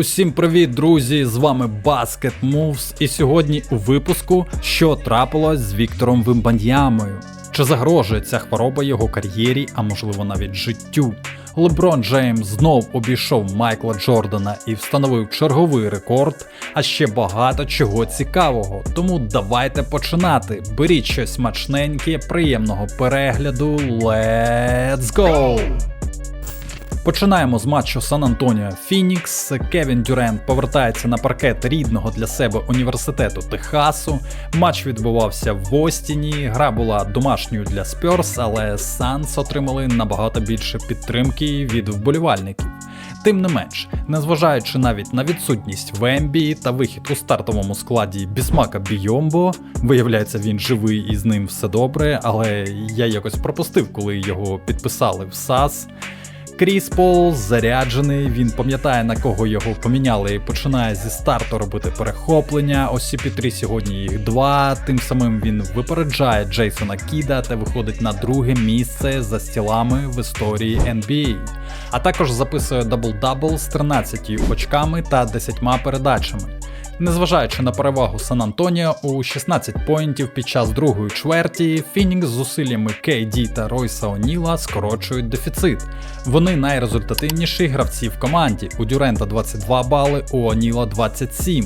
Усім привіт, друзі! З вами Basket Moves, і сьогодні у випуску, що трапилось з Віктором Вимбаньямою. Чи загрожує ця хвороба його кар'єрі, а можливо навіть життю? Леброн Джеймс знов обійшов Майкла Джордана і встановив черговий рекорд, а ще багато чого цікавого. Тому давайте починати. Беріть щось смачненьке, приємного перегляду. Let's go! Починаємо з матчу Сан Антоніо Фінікс. Кевін Дюрент повертається на паркет рідного для себе університету Техасу. Матч відбувався в Остіні. Гра була домашньою для Спьорс, але Санс отримали набагато більше підтримки від вболівальників. Тим не менш, незважаючи навіть на відсутність Вембі та вихід у стартовому складі Бісмака Бійомбо, виявляється, він живий і з ним все добре, але я якось пропустив, коли його підписали в САС. Кріс Пол заряджений, він пам'ятає на кого його поміняли і починає зі старту робити перехоплення. Ось CP3 сьогодні їх два. Тим самим він випереджає Джейсона Кіда та виходить на друге місце за стілами в історії NBA. А також записує дабл-дабл з 13 очками та 10 передачами. Незважаючи на перевагу Сан Антоніо у 16 поінтів під час другої чверті, Фінікс з зусиллями KD та Ройса Оніла скорочують дефіцит. Вони найрезультативніші гравці в команді. У Дюрента 22 бали, у Оніла 27.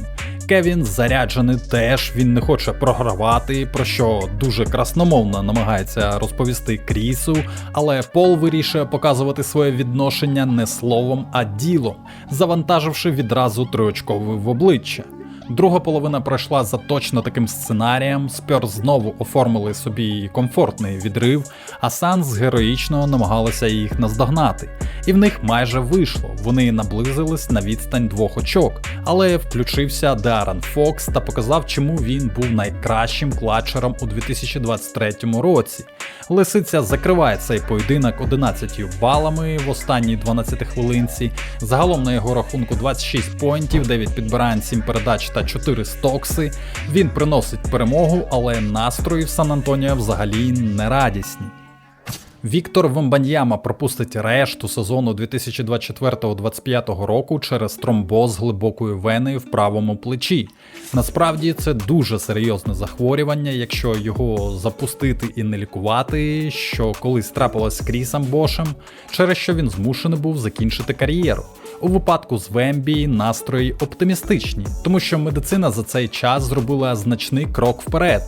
Кевін заряджений теж, він не хоче програвати, про що дуже красномовно намагається розповісти Крісу, але Пол вирішує показувати своє відношення не словом, а ділом, завантаживши відразу триочковий в обличчя. Друга половина пройшла за точно таким сценарієм. Спьорс знову оформили собі комфортний відрив, а Санс героїчно намагалися їх наздогнати. І в них майже вийшло. Вони наблизились на відстань двох очок, але включився Деаран Фокс та показав, чому він був найкращим клатчером у 2023 році. Лисиця закриває цей поєдинок 11 балами в останній 12 хвилинці. Загалом на його рахунку 26 поінтів, 9 підбирань, 7 передач та 4 стокси. Він приносить перемогу, але настрої в Сан Антоніо взагалі не радісні. Віктор Вембаньяма пропустить решту сезону 2024-2025 року через тромбоз глибокої вени в правому плечі. Насправді це дуже серйозне захворювання, якщо його запустити і не лікувати, що колись трапилось з Крісом Бошем, через що він змушений був закінчити кар'єру. У випадку з Вембі настрої оптимістичні, тому що медицина за цей час зробила значний крок вперед.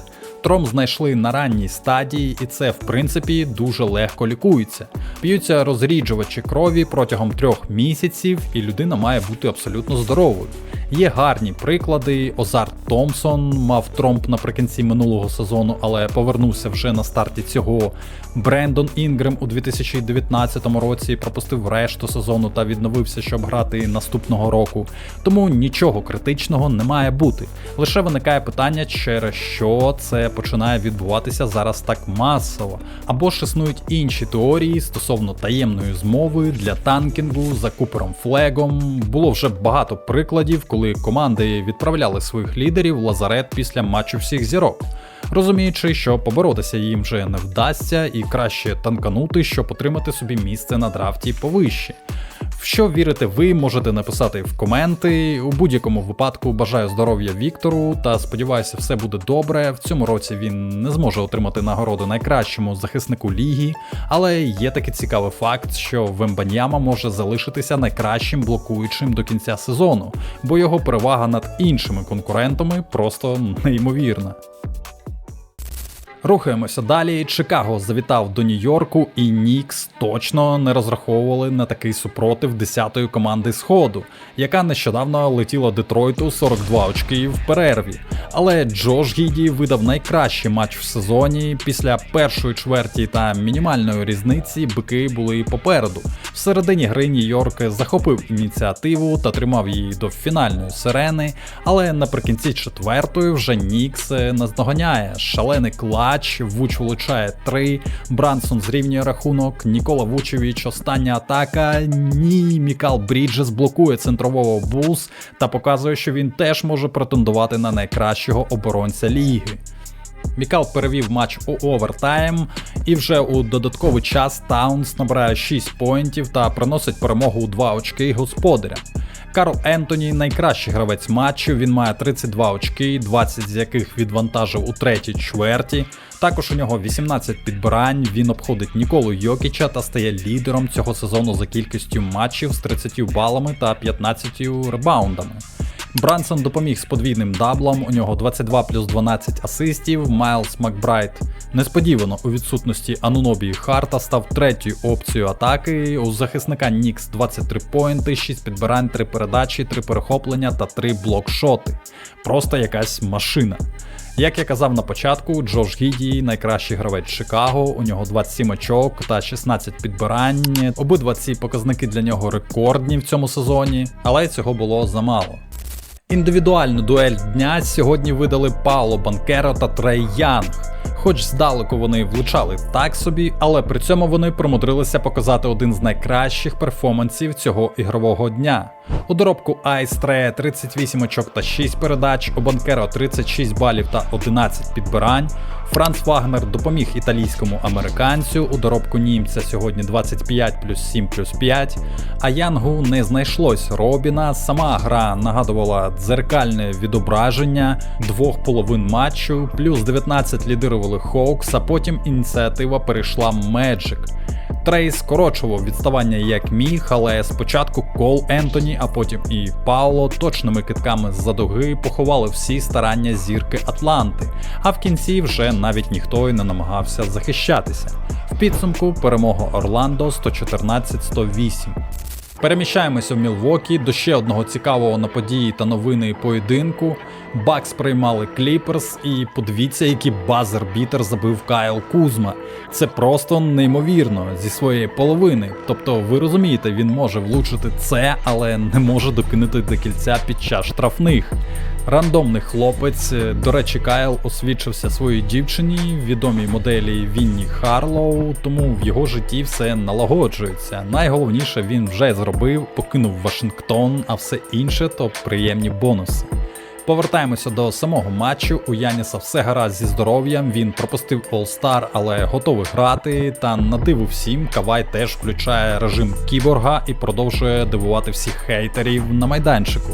Тром знайшли на ранній стадії, і це в принципі дуже легко лікується. П'ються розріджувачі крові протягом трьох місяців, і людина має бути абсолютно здоровою. Є гарні приклади. Озарт Томпсон мав тромб наприкінці минулого сезону, але повернувся вже на старті цього. Брендон Інгрем у 2019 році пропустив решту сезону та відновився, щоб грати наступного року. Тому нічого критичного не має бути. Лише виникає питання, через що це починає відбуватися зараз так масово. Або ж існують інші теорії стосовно таємної змови для танкінгу за Купером Флегом. Було вже багато прикладів, коли команди відправляли своїх лідерів в лазарет після матчу всіх зірок. Розуміючи, що поборотися їм вже не вдасться, і краще танканути, щоб отримати собі місце на драфті повище. В що вірите ви, можете написати в коменти. У будь-якому випадку бажаю здоров'я Віктору та сподіваюся, все буде добре. В цьому році він не зможе отримати нагороду найкращому захиснику ліги, але є такий цікавий факт, що Вембаньяма може залишитися найкращим блокуючим до кінця сезону, бо його перевага над іншими конкурентами просто неймовірна. Рухаємося далі. Чикаго завітав до Нью-Йорку, і Нікс точно не розраховували на такий супротив 10-ї команди Сходу, яка нещодавно летіла Детройту 42 очки в перерві. Але Джош Гіді видав найкращий матч в сезоні. Після першої чверті та мінімальної різниці бики були попереду. В середині гри Нью-Йорк захопив ініціативу та тримав її до фінальної сирени, але наприкінці четвертої вже Нікс наздоганяє шалений клач матч. Вуч влучає 3. Брансон зрівнює рахунок. Нікола Вучевич, остання атака. Ні, Мікал Бріджес блокує центрового Булс та показує, що він теж може претендувати на найкращого оборонця ліги. Мікал перевів матч у овертайм, і вже у додатковий час Таунс набирає 6 поінтів та приносить перемогу у 2 очки господаря. Карл Ентоні найкращий гравець матчу. Він має 32 очки, 20 з яких відвантажив у третій чверті. Також у нього 18 підбирань. Він обходить Ніколу Йокіча та стає лідером цього сезону за кількістю матчів з 30 балами та 15 ребаундами. Брансон допоміг з подвійним даблом, у нього 22 плюс 12 асистів. Майлз Макбрайт несподівано у відсутності Анунобі Харта став третьою опцією атаки. У захисника Нікс 23 поінти, 6 підбирань, 3 передачі, 3 перехоплення та 3 блокшоти. Просто якась машина. Як я казав на початку, Джош Гіді найкращий гравець Чикаго, у нього 27 очок та 16 підбирань. Обидва ці показники для нього рекордні в цьому сезоні, але цього було замало. Індивідуальну дуель дня сьогодні видали Пауло Банкеро та Трей Янг. Хоч здалеку вони влучали так собі, але при цьому вони примудрилися показати один з найкращих перформансів цього ігрового дня. У доробку Айстрея 38 очок та 6 передач, у Банкеро 36 балів та 11 підбирань. Франц Вагнер допоміг італійському американцю. У доробку німця сьогодні 25 плюс 7 плюс 5. А Янгу не знайшлось Робіна. Сама гра нагадувала дзеркальне відображення двох половин матчу, плюс 19 лідирували Хоукс, а потім ініціатива перейшла Меджик. Трей скорочував відставання як міг, але спочатку Кол Ентоні, а потім і Пауло точними китками з-за дуги поховали всі старання зірки Атланти, а в кінці вже навіть ніхто й не намагався захищатися. В підсумку перемога Орландо 114-108. Переміщаємося в Мілвокі до ще одного цікавого на події та новини поєдинку. Бакс приймали Кліперс, і подивіться, який базер-бітер забив Кайл Кузма. Це просто неймовірно зі своєї половини. Тобто, ви розумієте, він може влучити це, але не може докинути до кільця під час штрафних. Рандомний хлопець, до речі, Кайл освідчився своїй дівчині, відомій моделі Вінні Харлоу, тому в його житті все налагоджується. Найголовніше він вже зробив, покинув Вашингтон, а все інше то приємні бонуси. Повертаємося до самого матчу. У Яніса все гаразд зі здоров'ям. Він пропустив All-Star, але готовий грати. Та на диву всім Кавай теж включає режим кіборга і продовжує дивувати всіх хейтерів на майданчику.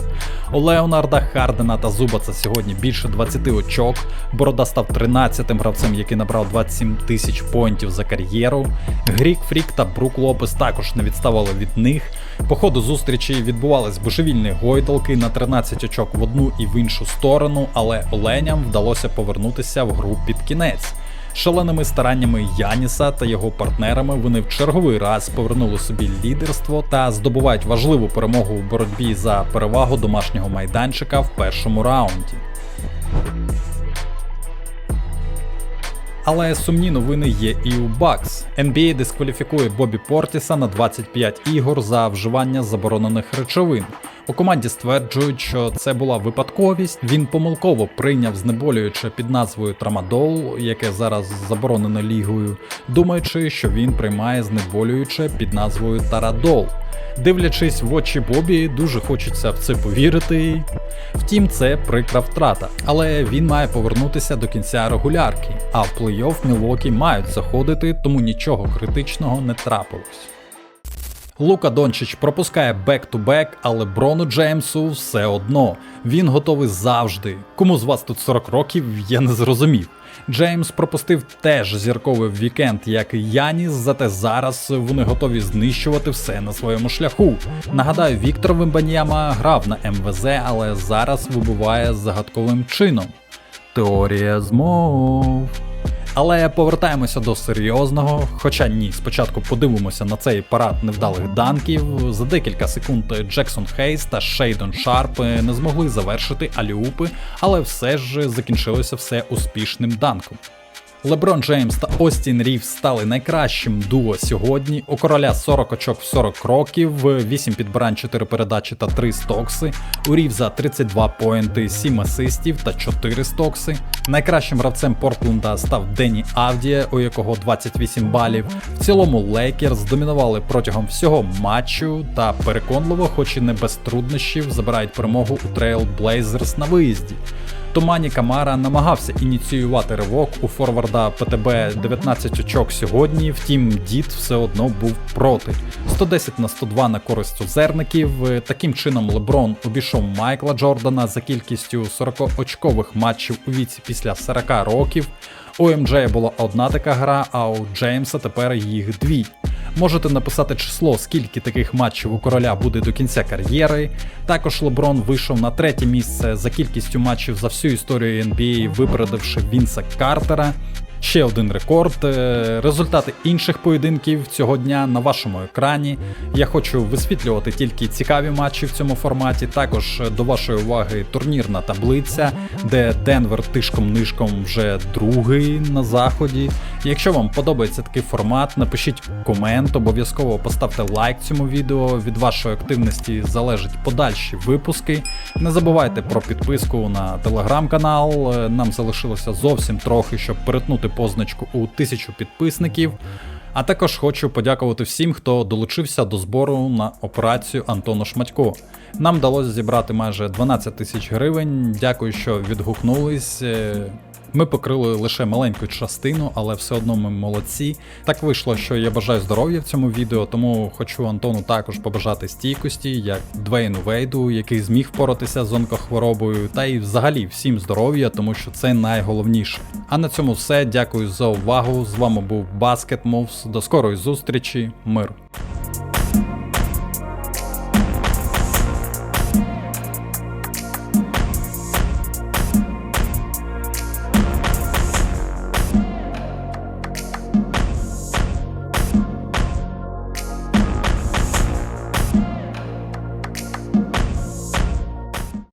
У Леонарда, Хардена та Зубаца сьогодні більше 20 очок. Борода став 13-тим гравцем, який набрав 27 тисяч поінтів за кар'єру. Грік Фрік та Брук Лопес також не відставали від них. По ходу зустрічі відбувались божевільні гойдалки на 13 очок в одну і в іншу сторону, але оленям вдалося повернутися в гру під кінець. Шаленими стараннями Яніса та його партнерами вони в черговий раз повернули собі лідерство та здобувають важливу перемогу у боротьбі за перевагу домашнього майданчика в першому раунді. Але сумні новини є і у Бакс. NBA дискваліфікує Бобі Портіса на 25 ігор за вживання заборонених речовин. У команді стверджують, що це була випадковість. Він помилково прийняв знеболююче під назвою Трамадол, яке зараз заборонено лігою, думаючи, що він приймає знеболююче під назвою Тарадол. Дивлячись в очі Бобі, дуже хочеться в це повірити. Втім, це прикра втрата, але він має повернутися до кінця регулярки, а в плей-офф Мілвокі мають заходити, тому нічого критичного не трапилось. Лука Дончич пропускає бек-ту-бек, але Брону Джеймсу все одно. Він готовий завжди. Кому з вас тут 40 років, я не зрозумів. Джеймс пропустив теж зірковий вікенд, як і Яніс, зате зараз вони готові знищувати все на своєму шляху. Нагадаю, Віктор Вимбаньяма грав на МВЗ, але зараз вибуває загадковим чином. Теорія змов. Але повертаємося до серйозного. Хоча ні, спочатку подивимося на цей парад невдалих данків. За декілька секунд Джексон Хейс та Шейдон Шарп не змогли завершити аліупи, але все ж закінчилося все успішним данком. Леброн Джеймс та Остін Рівс стали найкращим дуо сьогодні. У короля 40 очок в 40 років, 8 підбирань, 4 передачі та 3 стокси. У Рівза 32 поінти, 7 асистів та 4 стокси. Найкращим гравцем Портленда став Дені Авдія, у якого 28 балів. В цілому Лейкерс домінували протягом всього матчу та переконливо, хоч і не без труднощів, забирають перемогу у Трейл Блейзерс на виїзді. Томані Камара намагався ініціювати ривок у форварда ПТБ 19 очок сьогодні, втім дід все одно був проти. 110 на 102 на користь озерників. Е, Таким чином Леброн обійшов Майкла Джордана за кількістю 40-очкових матчів у віці після 40 років. У МДЖ була одна така гра, а у Джеймса тепер їх дві. Можете написати число, скільки таких матчів у короля буде до кінця кар'єри. Також Леброн вийшов на третє місце за кількістю матчів за всю історію NBA, випередивши Вінса Картера. Ще один рекорд. Е, Результати інших поєдинків цього дня на вашому екрані. Я хочу висвітлювати тільки цікаві матчі в цьому форматі. Також е, до вашої уваги турнірна таблиця, де Денвер тишком-нишком вже другий на заході. Якщо вам подобається такий формат, напишіть комент, обов'язково поставте лайк цьому відео. Від вашої активності залежать подальші випуски. Не забувайте про підписку на телеграм-канал. Е, Нам залишилося зовсім трохи, щоб перетнути позначку у тисячу підписників. А також хочу подякувати всім, хто долучився до збору на операцію Антону Шматько. Нам вдалося зібрати майже 12 тисяч гривень. Дякую, що відгукнулись. Ми покрили лише маленьку частину, але все одно ми молодці. Так вийшло, що я бажаю здоров'я в цьому відео, тому хочу Антону також побажати стійкості, як Двейну Вейду, який зміг впоратися з онкохворобою, та й взагалі всім здоров'я, тому що це найголовніше. А на цьому все. Дякую за увагу. З вами був Basket Moves. До скорої зустрічі. Мир.